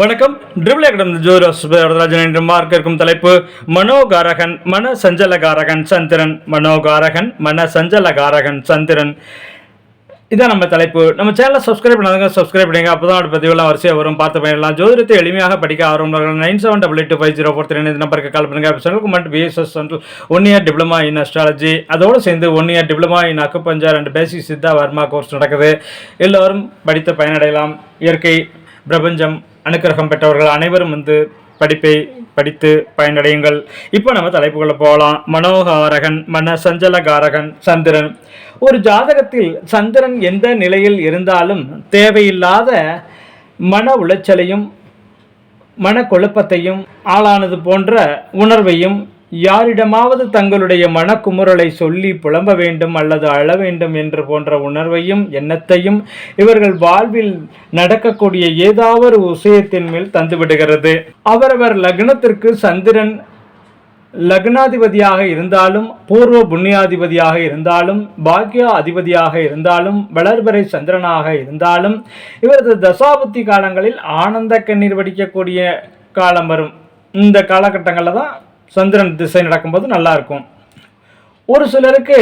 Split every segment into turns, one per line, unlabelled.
வணக்கம். ட்ரிபிள் ஏக்கடம் ஜோரஸ் வரதராஜன் என்று மார்க்க இருக்கும் தலைப்பு மனோகாரகன் மன சஞ்சலகாரகன் சந்திரன். மனோகாரகன் மன சஞ்சலகாரகன் சந்திரன். இதான் நம்ம தலைப்பு. நம்ம சேனலை சப்ஸ்கிரைப் பண்ணாதவங்க சப்ஸ்கிரைப் பண்ணுங்க அப்போ தான் பதிவெல்லாம் வரிசையாக வரும். பார்த்து பண்ணிடலாம். ஜோதிடத்தை எளிமையாக படிக்க ஆர்வம் nine seven double eight five zero four three இந்த நம்பருக்கு கால் பண்ணுங்க. Central comment BSS central one year diploma in astrology அதோடு சேர்ந்து one year diploma in acupuncture and basic Siddha Varma course நடக்குது. எல்லோரும் படித்து பயனடையலாம். இயற்கை பிரபஞ்சம் அனுக்கிரகம் பெற்றவர்கள் அனைவரும் வந்து படிப்பை படித்து பயனடையுங்கள். இப்போ நம்ம தலைப்புகளை போகலாம். மனோகாரகன் மன சஞ்சலகாரகன் சந்திரன். ஒரு ஜாதகத்தில் சந்திரன் எந்த நிலையில் இருந்தாலும் தேவையில்லாத மன உளைச்சலையும் மனக்குழப்பத்தையும் ஆளானது போன்ற உணர்வையும் யாரிடமாவது தங்களுடைய மனக்குமுறலை சொல்லி புலம்ப வேண்டும் அல்லது அழ வேண்டும் என்று போன்ற உணர்வையும் எண்ணத்தையும் இவர்கள் வாழ்வில் நடக்கக்கூடிய ஏதாவது விஷயத்தின் மேல் தந்துவிடுகிறது அவரவர் லக்னத்திற்கு சந்திரன் லக்னாதிபதியாக இருந்தாலும் பூர்வ புண்ணியாதிபதியாக இருந்தாலும் பாக்கிய அதிபதியாக இருந்தாலும் வளர்பறை சந்திரனாக இருந்தாலும் இவரது தசாபுத்தி காலங்களில் ஆனந்த கண்ணீர் வடிக்கக்கூடிய காலம் வரும். இந்த காலகட்டங்களில் தான் சந்திரன் திசை நடக்கும்போது நல்லாயிருக்கும். ஒரு சிலருக்கு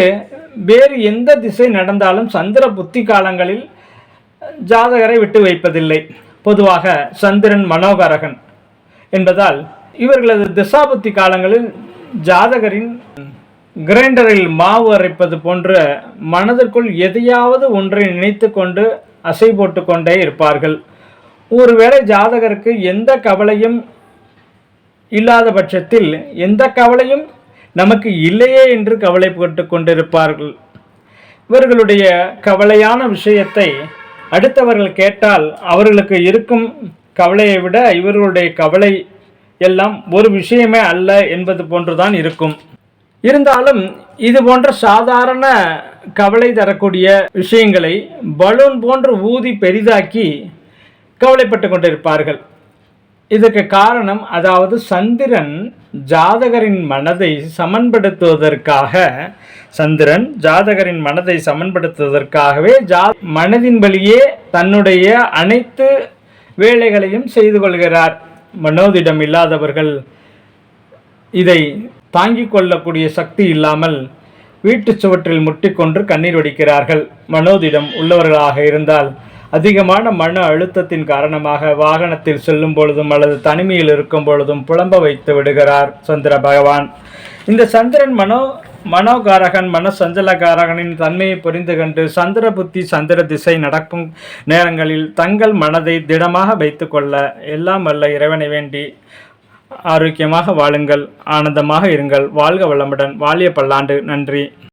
வேறு எந்த திசை நடந்தாலும் சந்திர புத்தி காலங்களில் ஜாதகரை விட்டு வைப்பதில்லை. பொதுவாக சந்திரன் மனோகரகன் என்பதால் இவர்களது திசாபுத்தி காலங்களில் ஜாதகரின் கிரைண்டரில் மாவு அரைப்பது போன்ற மனதிற்குள் எதையாவது ஒன்றை நினைத்து கொண்டு அசை போட்டு கொண்டே இருப்பார்கள். ஒருவேளை ஜாதகருக்கு எந்த கவலையும் இல்லாத பட்சத்தில் எந்த கவலையும் நமக்கு இல்லையே என்று கவலைப்பட்டு கொண்டிருப்பார்கள். இவர்களுடைய கவலையான விஷயத்தை அடுத்தவர்கள் கேட்டால் அவர்களுக்கு இருக்கும் கவலையை விட இவர்களுடைய கவலை எல்லாம் ஒரு விஷயமே அல்ல என்பது போன்றுதான் இருக்கும். இருந்தாலும் இது போன்ற சாதாரண கவலை தரக்கூடிய விஷயங்களை பலூன் போன்று ஊதி பெரிதாக்கி கவலைப்பட்டு கொண்டிருப்பார்கள். இதுக்கு காரணம் அதாவது சந்திரன் ஜாதகரின் மனதை சமன்படுத்துவதற்காக சந்திரன் ஜாதகரின் மனதை சமன்படுத்துவதற்காகவே ஜா மனதின் வழியே தன்னுடைய அனைத்து வேலைகளையும் செய்து கொள்கிறார். மனோதிடம் இல்லாதவர்கள் இதை தாங்கிக் கொள்ளக்கூடிய சக்தி இல்லாமல் வீட்டு சுவற்றில் முட்டிக்கொண்டு கண்ணீர் வடிக்கிறார்கள். மனோதிடம் உள்ளவர்களாக இருந்தால் அதிகமான மன அழுத்தத்தின் காரணமாக வாகனத்தில் செல்லும் பொழுதும் அல்லது தனிமையில் இருக்கும் பொழுதும் புலம்ப வைத்து விடுகிறார் சந்திர பகவான். இந்த சந்திரன் மனோ மனோகாரகன் மன சஞ்சலகாரகனின் தன்மையை புரிந்து கண்டு சந்திர புத்தி சந்திர திசை நடக்கும் நேரங்களில் தங்கள் மனதை திடமாக வைத்துக்கொள்ள எல்லாம் வல்ல இறைவனை வேண்டி ஆரோக்கியமாக வாழுங்கள் ஆனந்தமாக இருங்கள் வாழ்க வளமுடன் வாழிய பல்லாண்டு நன்றி.